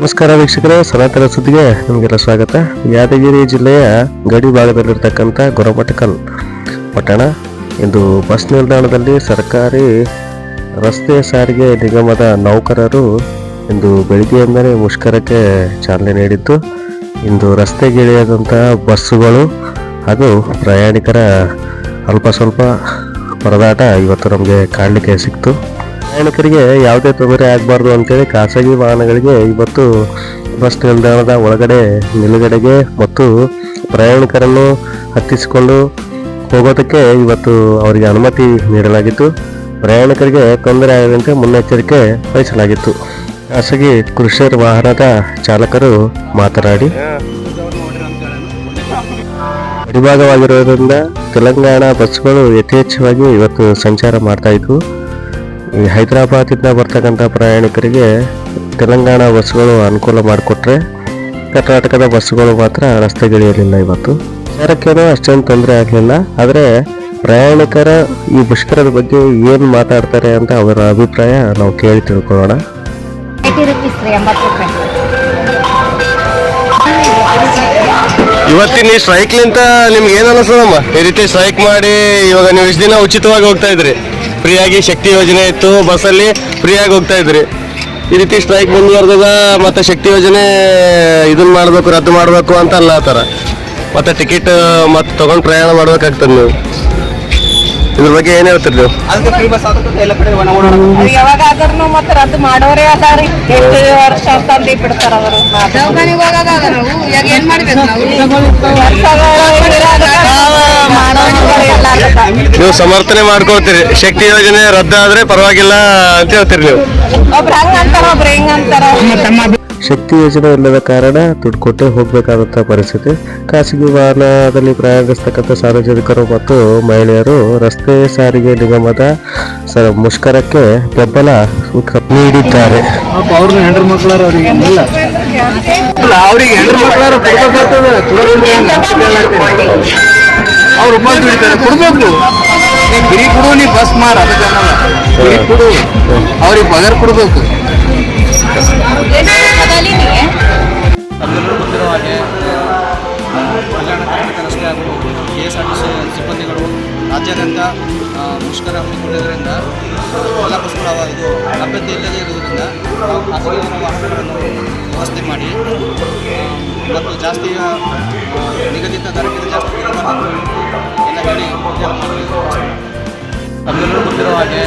ನಮಸ್ಕಾರ ವೀಕ್ಷಕರೇ, ಸನಾತನ ಸುದ್ದಿಗೆ ನಿಮಗೆಲ್ಲ ಸ್ವಾಗತ. ಯಾದಗಿರಿ ಜಿಲ್ಲೆಯ ಗಡಿ ಭಾಗದಲ್ಲಿರ್ತಕ್ಕಂಥ ಗೊರಮಟಕಲ್ ಪಟ್ಟಣ. ಇಂದು ಬಸ್ ನಿಲ್ದಾಣದಲ್ಲಿ ಸರ್ಕಾರಿ ರಸ್ತೆ ಸಾರಿಗೆ ನಿಗಮದ ನೌಕರರು ಇಂದು ಬೆಳಿಗ್ಗೆಯಿಂದಲೇ ಮುಷ್ಕರಕ್ಕೆ ಚಾಲನೆ ನೀಡಿದ್ದು. ಇಂದು ರಸ್ತೆಗಿಳಿಯದಂತಹ ಬಸ್ಸುಗಳು ಹಾಗೂ ಪ್ರಯಾಣಿಕರ ಅಲ್ಪ ಸ್ವಲ್ಪ ಪರದಾಟ ಇವತ್ತು ನಮಗೆ ಕಾಣಲಿಕ್ಕೆ ಸಿಕ್ತು. ಪ್ರಯಾಣಿಕರಿಗೆ ಯಾವುದೇ ತೊಂದರೆ ಆಗಬಾರ್ದು ಅಂತೇಳಿ ಖಾಸಗಿ ವಾಹನಗಳಿಗೆ ಇವತ್ತು ಬಸ್ ನಿಲ್ದಾಣದ ಒಳಗಡೆ, ನಿಲುಗಡೆಗೆ ಮತ್ತು ಪ್ರಯಾಣಿಕರನ್ನು ಹತ್ತಿಸಿಕೊಂಡು ಹೋಗೋದಕ್ಕೆ ಇವತ್ತು ಅವರಿಗೆ ಅನುಮತಿ ನೀಡಲಾಗಿತ್ತು. ಪ್ರಯಾಣಿಕರಿಗೆ ತೊಂದರೆ ಆಗದಂತೆ ಮುನ್ನೆಚ್ಚರಿಕೆ ವಹಿಸಲಾಗಿತ್ತು. ಖಾಸಗಿ ಕೃಷಿಯರ್ ವಾಹನದ ಚಾಲಕರು ಮಾತನಾಡಿ ಅಡಿಭಾಗವಾಗಿರೋದ್ರಿಂದ ತೆಲಂಗಾಣ ಬಸ್ಗಳು ಯಥೇಚ್ಛವಾಗಿ ಇವತ್ತು ಸಂಚಾರ ಮಾಡ್ತಾ ಈ ಹೈದರಾಬಾದಿಂದ ಬರ್ತಕ್ಕಂಥ ಪ್ರಯಾಣಿಕರಿಗೆ ತೆಲಂಗಾಣ ಬಸ್ಗಳು ಅನುಕೂಲ ಮಾಡಿಕೊಟ್ರೆ ಕರ್ನಾಟಕದ ಬಸ್ಸುಗಳು ಮಾತ್ರ ರಸ್ತೆಗಿಳಿಯಲಿಲ್ಲ ಇವತ್ತು. ಸರಕ್ಕೇನು ಅಷ್ಟೇನು ತೊಂದರೆ ಆಗಲಿಲ್ಲ, ಆದರೆ ಪ್ರಯಾಣಿಕರ ಈ ಮುಷ್ಕರದ ಬಗ್ಗೆ ಏನು ಮಾತಾಡ್ತಾರೆ ಅಂತ ಅವರ ಅಭಿಪ್ರಾಯ ನಾವು ಕೇಳಿ ತಿಳ್ಕೊಳ್ಳೋಣ. ಇವತ್ತಿನ ಈ ಸ್ಟ್ರೈಕ್ಲಿಂತ ನಿಮ್ಗೆ ಏನು ಅನಿಸ್ತದಮ್ಮ ಈ ರೀತಿ ಸ್ಟ್ರೈಕ್ ಮಾಡಿ ಇವಾಗ ನೀವು ಇಷ್ಟು ದಿನ ಉಚಿತವಾಗಿ ಹೋಗ್ತಾ ಇದ್ರಿ. ಫ್ರೀಯಾಗಿ ಶಕ್ತಿ ಯೋಜನೆ ಇತ್ತು, ಬಸ್ಸಲ್ಲಿ ಫ್ರೀಯಾಗಿ ಹೋಗ್ತಾ ಇದ್ರಿ. ಈ ರೀತಿ ಸ್ಟ್ರೈಕ್ ಮುಂದುವರೆದಾಗ ಮತ್ತೆ ಶಕ್ತಿ ಯೋಜನೆ ಇದನ್ನ ಮಾಡಬೇಕು, ರದ್ದು ಮಾಡಬೇಕು ಅಂತ ಅಲ್ಲ ಆ ಥರ. ಮತ್ತೆ ಟಿಕೆಟ್ ಮತ್ತೆ ತೊಗೊಂಡು ಪ್ರಯಾಣ ಮಾಡ್ಬೇಕಾಗ್ತದೆ ನೀವು. ಇದ್ರ ಬಗ್ಗೆ ಏನು ಹೇಳ್ತೀರಿ ನೀವು? ಓಡಾಡ ಮತ್ತೆ ರದ್ದು ಮಾಡೋರೇ ಅದಾರಿ. ಎಷ್ಟು ವರ್ಷ ತಂದು ಬಿಡ್ತಾರ ಅವರು. ದವಾಖಾನಿಗೆ ಹೋಗೋದಾಗ ನಾವು. ಈಗ ಏನ್ ಮಾಡ್ಬೇಕು ಮಾಡೋರು ನೀವು ಸಮರ್ಥನೆ ಮಾಡ್ಕೊಳ್ತೀರಿ. ಶಕ್ತಿ ಯೋಜನೆ ರದ್ದಾದ್ರೆ ಪರವಾಗಿಲ್ಲ ಅಂತ ಹೇಳ್ತೀರಿ ನೀವು. ಒಬ್ರು ಹಂಗ ಅಂತಾರ ಒಬ್ರು ಹೆಂಗ ಅಂತಾರ. ಶಕ್ತಿ ಯೋಜನೆ ಇಲ್ಲದ ಕಾರಣ ದುಡ್ಡು ಕೊಟ್ಟೇ ಹೋಗಬೇಕಾದಂಥ ಪರಿಸ್ಥಿತಿ. ಖಾಸಗಿ ವಾಹನದಲ್ಲಿ ಪ್ರಯಾಣಿಸ್ತಕ್ಕಂಥ ಸಾರ್ವಜನಿಕರು ಮತ್ತು ಮಹಿಳೆಯರು ರಸ್ತೆ ಸಾರಿಗೆ ನಿಗಮದ ಸ ಮುಷ್ಕರಕ್ಕೆ ಬೆಂಬಲ ನೀಡಿದ್ದಾರೆ. ಅವ್ರು ಕೊಡ್ಬೇಕು. ನೀ ಬಿರಿ ಕೊಡು ನೀ ಬಸ್ ಮಾರ, ಅದಕ್ಕೆ ಕೊಡು. ಅವ್ರಿಗೆ ಪಗಾರ ಕೊಡ್ಬೇಕು. ತಮ್ಮೆಲ್ಲರೂ ಗೊತ್ತಿರೋ ಹಾಗೆ ಕಲ್ಯಾಣ ರಸ್ತೆ ಹಾಗೂ K S R T C ಸಿಬ್ಬಂದಿಗಳು ರಾಜ್ಯಾದ್ಯಂತ ಮುಷ್ಕರ ಹಮ್ಮಿಕೊಂಡಿದ್ದರಿಂದ ಎಲ್ಲ ಬಸ್ಗಳು ಇದು ಲಭ್ಯತೆ ಇಲ್ಲದೇ ಇರುವುದರಿಂದ ಖಾಸಗಿ ವಾಹನಗಳನ್ನು ವ್ಯವಸ್ಥೆ ಮಾಡಿ ಮತ್ತು ಜಾಸ್ತಿ ನಿಗದಿತ ದರಕ್ಕಿಂತ ಜಾಸ್ತಿ ಎಲ್ಲ ಹೇಳಿ. ತಮ್ಮೆಲ್ಲರೂ ಗೊತ್ತಿರೋ ಹಾಗೆ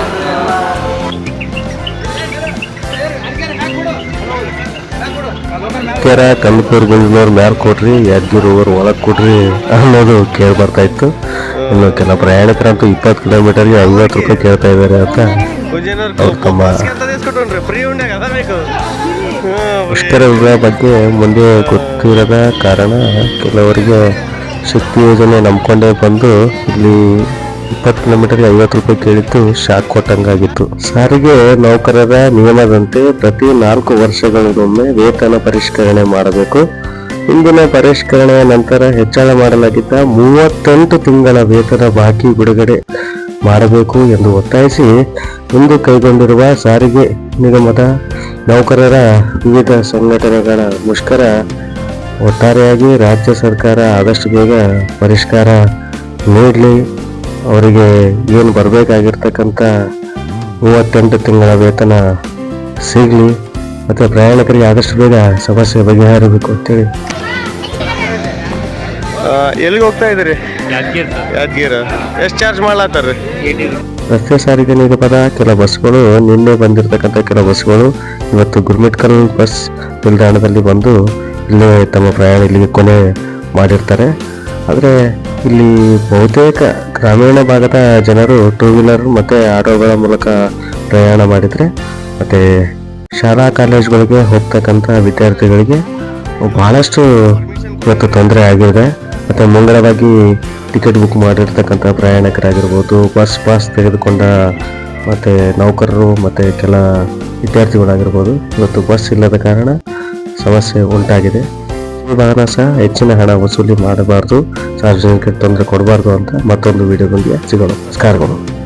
ಕೆರ ಕಲ್ಪೂರ್ ಗುಂಜನವ್ರು ಮ್ಯಾಲ್ ಕೊಡ್ರಿ ಯಾದಗಿರಿ ಊರು ಒಳಗೆ ಕೊಡ್ರಿ ಅನ್ನೋದು ಕೇಳಿ ಬರ್ತಾ ಇತ್ತು. ಇನ್ನು ಕೆಲ ಪ್ರಯಾಣಿಕರಂತೂ ಇಪ್ಪತ್ತು ಕಿಲೋಮೀಟರ್ಗೆ ಐವತ್ತು ರೂಪಾಯಿ ಕೇಳ್ತಾ ಇದ್ದಾರೆ ಅಂತ ಅವ್ರು ತಮ್ಮ ಬಗ್ಗೆ ಮುಂದೆ ಗೊತ್ತಿರದ ಕಾರಣ ಕೆಲವರಿಗೆ ಶಕ್ತಿ ಯೋಜನೆ ನಂಬ್ಕೊಂಡೇ ಬಂದು ಇಲ್ಲಿ ಇಪ್ಪತ್ತು ಕಿಲೋಮೀಟರ್ಗೆ ಐವತ್ತು ರೂಪಾಯಿ ಕೇಳಿದ್ದು ಶಾಕ್ ಕೊಟ್ಟಂಗಾಗಿತ್ತು ಸಾರಿಗೆ ನೌಕರರ ನಿಯಮದಂತೆ ಪ್ರತಿ ನಾಲ್ಕು ವರ್ಷಗಳಿಗೊಮ್ಮೆ ವೇತನ ಪರಿಷ್ಕರಣೆ ಮಾಡಬೇಕು. ಇಂದಿನ ಪರಿಷ್ಕರಣೆಯ ನಂತರ ಹೆಚ್ಚಳ ಮಾಡಲಾಗಿದ್ದ ಮೂವತ್ತೆಂಟು ತಿಂಗಳ ವೇತನ ಬಾಕಿ ಬಿಡುಗಡೆ ಮಾಡಬೇಕು ಎಂದು ಒತ್ತಾಯಿಸಿ ಇಂದು ಕೈಗೊಂಡಿರುವ ಸಾರಿಗೆ ನಿಗಮದ ನೌಕರರ ವಿವಿಧ ಸಂಘಟನೆಗಳ ಮುಷ್ಕರ ಒಟ್ಟಾರೆಯಾಗಿ ರಾಜ್ಯ ಸರ್ಕಾರ ಆದಷ್ಟು ಬೇಗ ಪರಿಷ್ಕಾರ ನೀಡಲಿ. ಅವರಿಗೆ ಏನು ಬರಬೇಕಾಗಿರ್ತಕ್ಕಂಥ ಮೂವತ್ತೆಂಟು ತಿಂಗಳ ವೇತನ ಸಿಗಲಿ ಮತ್ತು ಪ್ರಯಾಣಿಕರಿಗೆ ಆದಷ್ಟು ಬೇಗ ಸಮಸ್ಯೆ ಬಗೆಹರಿಬೇಕು ಅಂತೇಳಿ. ಎಲ್ಲಿಗೆ ಹೋಗ್ತಾ ಇದ್ದೀರಿ? ಯಾದಗಿರ ಎಷ್ಟು ಚಾರ್ಜ್ ಮಾಡ್ಲಾತಾರೆ ರಸ್ತೆ ಸಾರಿಗೆ ನಿಗಮದ ಕೆಲ ಬಸ್ಗಳು ನಿನ್ನೆ ಬಂದಿರತಕ್ಕಂಥ ಕೆಲ ಬಸ್ಗಳು ಇವತ್ತು ಗುರ್ಮಿಟ್ಕಲ್ ಬಸ್ ನಿಲ್ದಾಣದಲ್ಲಿ ಬಂದು ಇಲ್ಲೇ ತಮ್ಮ ಪ್ರಯಾಣ ಇಲ್ಲಿಗೆ ಕೊನೆ ಮಾಡಿರ್ತಾರೆ. ಆದರೆ ಇಲ್ಲಿ ಬಹುತೇಕ ಗ್ರಾಮೀಣ ಭಾಗದ ಜನರು ಟೂ ವೀಲರ್ ಮತ್ತು ಆಟೋಗಳ ಮೂಲಕ ಪ್ರಯಾಣ ಮಾಡಿದರೆ ಮತ್ತು ಶಾಲಾ ಕಾಲೇಜುಗಳಿಗೆ ಹೋಗ್ತಕ್ಕಂಥ ವಿದ್ಯಾರ್ಥಿಗಳಿಗೆ ಬಹಳಷ್ಟು ಇವತ್ತು ತೊಂದರೆ ಆಗಿದೆ. ಮತ್ತು ಮುಂಗಡವಾಗಿ ಟಿಕೆಟ್ ಬುಕ್ ಮಾಡಿರ್ತಕ್ಕಂಥ ಪ್ರಯಾಣಿಕರಾಗಿರ್ಬೋದು ಬಸ್ ಪಾಸ್ ತೆಗೆದುಕೊಂಡ ಮತ್ತು ನೌಕರರು ಮತ್ತು ಕೆಲ ವಿದ್ಯಾರ್ಥಿಗಳಾಗಿರ್ಬೋದು. ಇವತ್ತು ಬಸ್ ಇಲ್ಲದ ಕಾರಣ ಸಮಸ್ಯೆ ಉಂಟಾಗಿದೆ. ಸಹ ಹೆಚ್ಚಿನ ಹಣ ವಸೂಲಿ ಮಾಡಬಾರದು ಸಾರ್ವಜನಿಕರಿಗೆ ತೊಂದರೆ ಕೊಡಬಾರ್ದು ಅಂತ ಮತ್ತೊಂದು ವಿಡಿಯೋದೊಂದಿಗೆ ಸಿಗೋಣ. ನಮಸ್ಕಾರಗಳು.